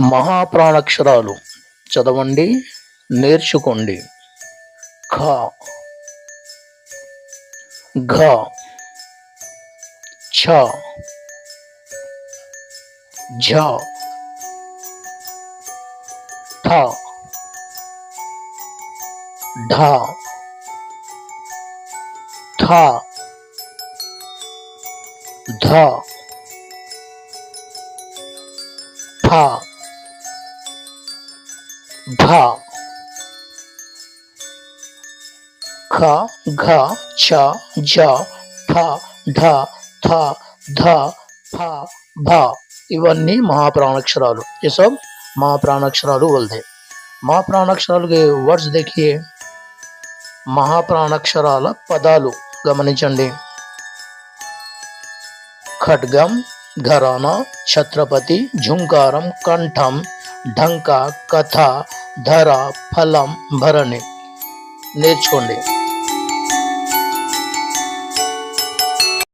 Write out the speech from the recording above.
మహాప్రాణాక్షరాలు. చదవండి నేర్చుకోండి. ఖ ఘ. ఛ. ఝ. ఠ ఢ. థ. ధ. ఫ భ ఖ ఘ చ జ ఫ ఢ థ ధ ఫ భ ఇవన్నీ మహాప్రాణాక్షరాలు. ఈ సబ్ మహాప్రాణాక్షరాలు వల్దే మహాప్రాణాక్షరాలకి వర్డ్స్ देखिए మహాప్రాణాక్షరాల పదాలు గమనించండి. ఖడ్గం ఘరానా ఛత్రపతి ఝుంకారం కంఠం ढंका कथा धरा फलम भरणे ने छोड़े